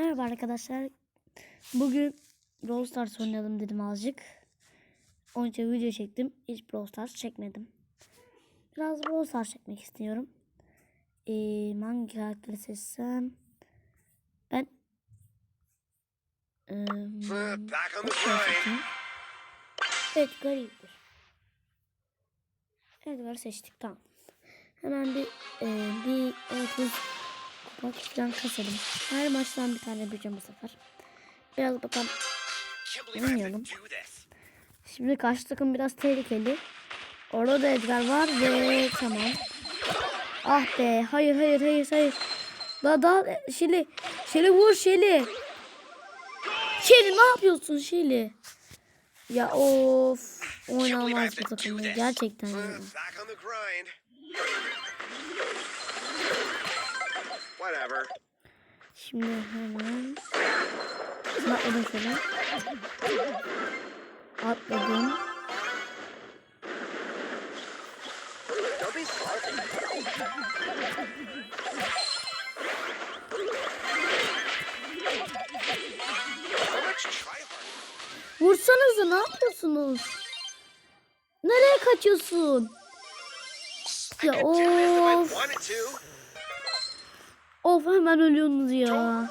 Merhaba arkadaşlar. Bugün Brawl Stars oynayalım dedim azıcık. Onun için video çektim. Hiç Brawl Stars çekmedim. Biraz Brawl Stars çekmek istiyorum. Ee, hangi karakteri seçsem? Ben ee, on the Edgar seçtik tamam. Hemen bir e, bir 30 kupa falan kasalım. Her maçtan bir tane yapacağım bu sefer. Biraz bakalım. Bilmiyorum. Şimdi karşı takım biraz tehlikeli. Orada da Edgar var ve tamam. Ah be hayır hayır hayır hayır. Daha daha Şeli. Şeli vur Şeli. Şeli ne yapıyorsun Şeli? Ya of. Oynamaz bu takımı gerçekten ya. Şimdi hemen atladım şöyle. Atladım. Vursanıza ne yapıyorsunuz? Nereye kaçıyorsun? Ya of. Of hemen ölüyorsunuz ya.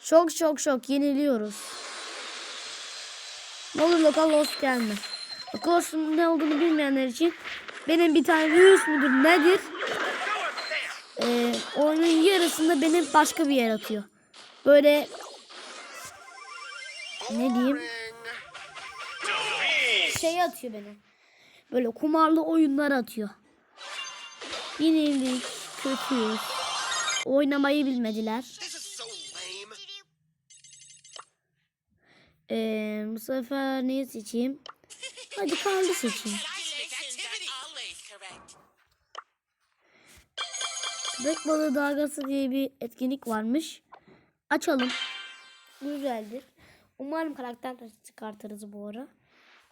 Şok şok şok yeniliyoruz. Olur lokal lost gelme. Lokal lost'un ne olduğunu bilmeyenler için benim bir tane virüs müdür nedir? Ee, oyunun yarısında beni başka bir yer atıyor. Böyle ne diyeyim? Şey atıyor beni. Böyle kumarlı oyunlar atıyor. Yenildik, kötüyüz. Oynamayı bilmediler. Ee, bu sefer neyi seçeyim? Hadi kaldı seçeyim. Köpek balığı dalgası diye bir etkinlik varmış. Açalım. Güzeldir. Umarım karakter de çıkartırız bu ara.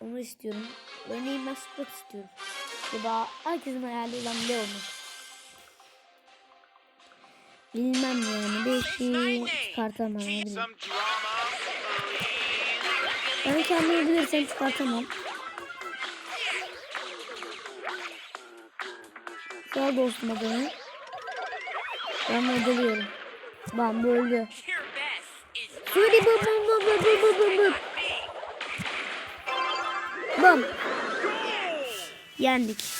Onu istiyorum. Örneğin ben istiyorum. Ya da herkesin hayali olan Leon'u. Bilmem yani. Belki çıkartamayabilirim. Ben kendimi bilirsem çıkartamam. Sağ dostum adamı. Ben modeliyorum. Ben böyle. Suri bum bum bum bum bum bum bum. Bum. Yendik.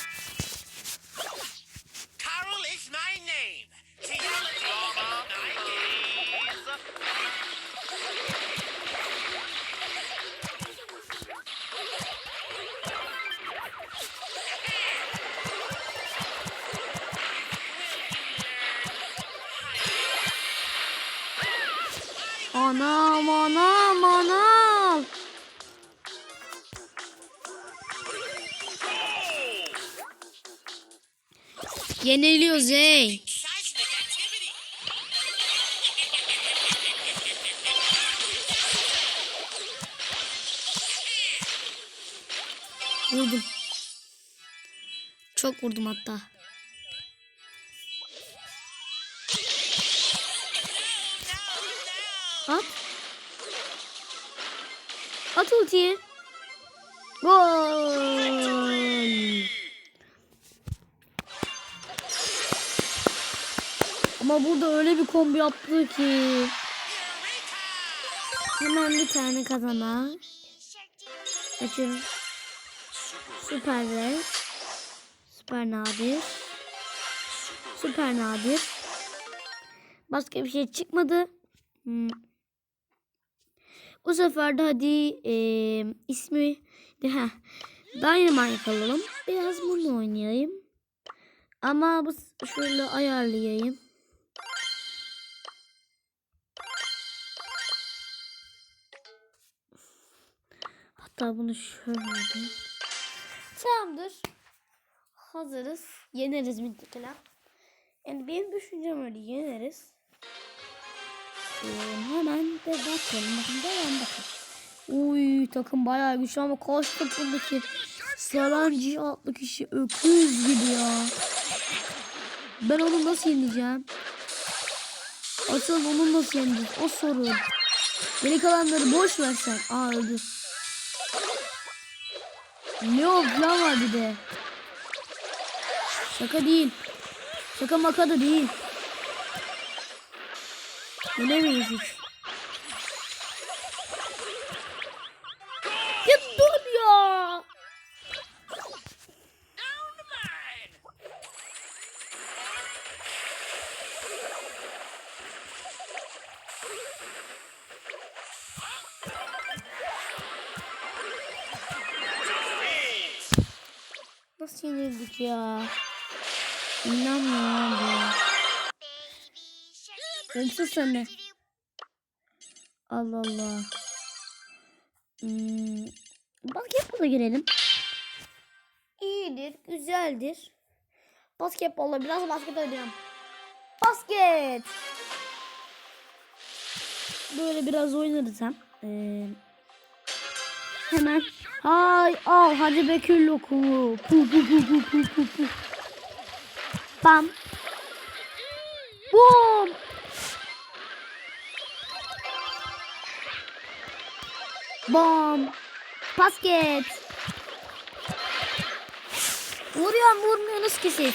Anam anam anam. Yeniliyoruz ey. Vurdum. Çok vurdum hatta. At ultiyi. Gol. Ama burada öyle bir kombi yaptı ki. Hemen bir tane kazana. Açıyorum. Süper ve süper nadir. Süper nadir. Başka bir şey çıkmadı. Hmm. Bu sefer de hadi eee, ismi de ha Dynamite alalım. Biraz bunu oynayayım. Ama bu şöyle ayarlayayım. Hatta bunu şöyle. Tamamdır. Hazırız. Yeneriz muhtemelen. Yani benim düşüncem öyle yeneriz. Ee, hemen de bakalım. Bakın devam bakalım. Uy takım bayağı güçlü ama kaç takımdaki Salancı adlı kişi öküz gibi ya. Ben onu nasıl yeneceğim? Asıl onu nasıl yeneceğiz? O sorun. Geri kalanları boş versen. Aa öldü. Ne o falan var bir de. Şaka değil. Şaka maka da değil. Yenemeyiz hiç. Ya dur ya. Nasıl yenildik ya? İnanmıyorum. Ölsün sen de. Allah Allah. Hmm. Basketbola girelim. İyidir, güzeldir. Basketbolla biraz basket oynayalım. Basket. Böyle biraz oynarız hem. Ee, hemen. Hay al hadi Bekir lokumu. Pu pu pu pu pu pu pu. Bam. Boom. Bom. Basket. Vuruyorum vurmuyorsunuz ki siz.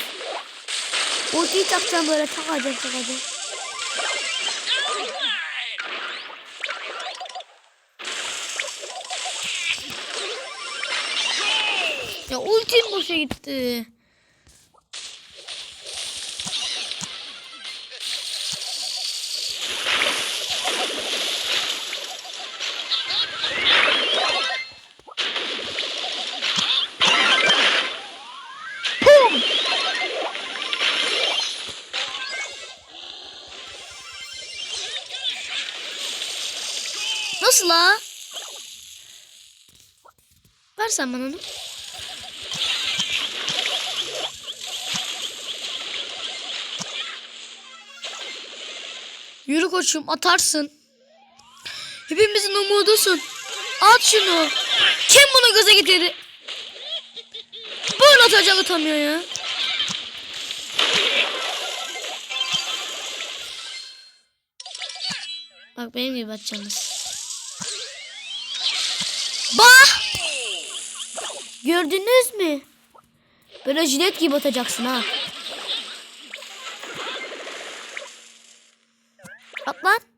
Ultiyi takacağım böyle takacağım takacağım. Ya ultim boşa gitti. Nasıl la? Versen bana onu. Yürü koçum atarsın. Hepimizin umudusun. At şunu. Kim bunu gaza getirdi? Böyle atacak atamıyor ya. Bak benim gibi atacaksınız. Bah! Gördünüz mü? Böyle jilet gibi atacaksın ha. At.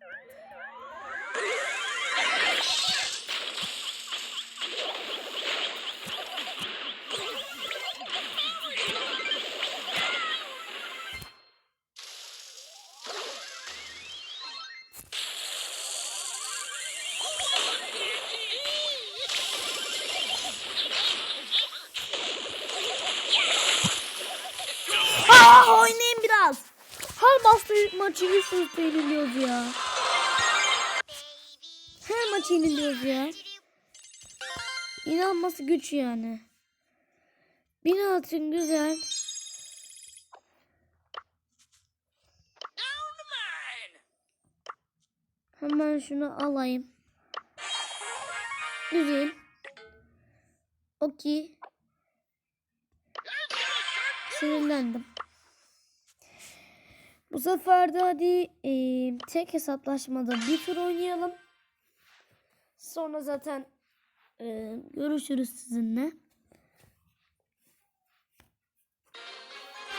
Bastı maçı üst üste ya. Her maçı yeniliyoruz ya. İnanması güç yani. Bin altın güzel. Hemen şunu alayım. Güzel. Okey. Sinirlendim. Bu sefer de hadi eee, tek hesaplaşmada bir tur oynayalım. Sonra zaten eee, görüşürüz sizinle.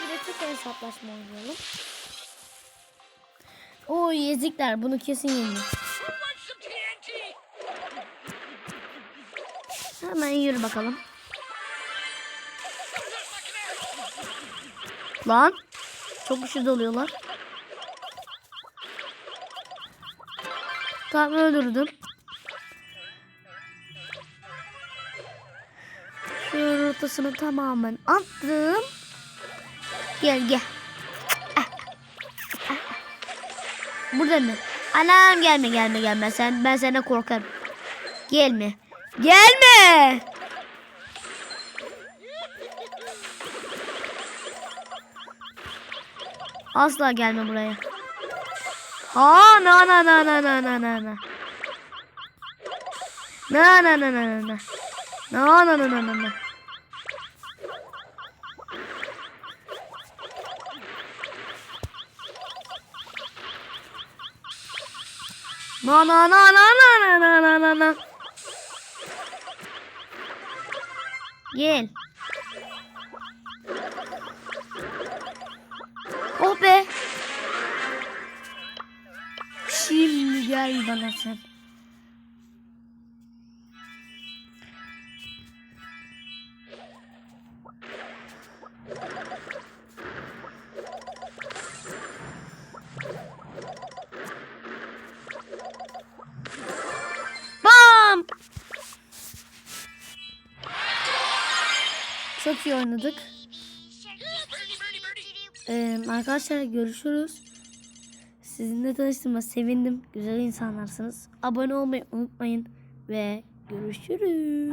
Bir de tek hesaplaşma oynayalım. O yezikler bunu kesin TNT? Hemen yürü bakalım. Lan. Çok güçlü doluyorlar. Tamam öldürdüm. Şu ortasını tamamen attım. Gel gel. Burada mı? Anam gelme gelme gelme sen ben senden korkarım. Gelme. Gelme. Asla gelme buraya. Ha na na na na na na na na. Na na na na na na. Na na na na na na. Na na na na na na na na. Gel. Burada lazer. Çok iyi oynadık. Ee, arkadaşlar görüşürüz. Sizinle tanıştığıma sevindim. Güzel insanlarsınız. Abone olmayı unutmayın ve görüşürüz.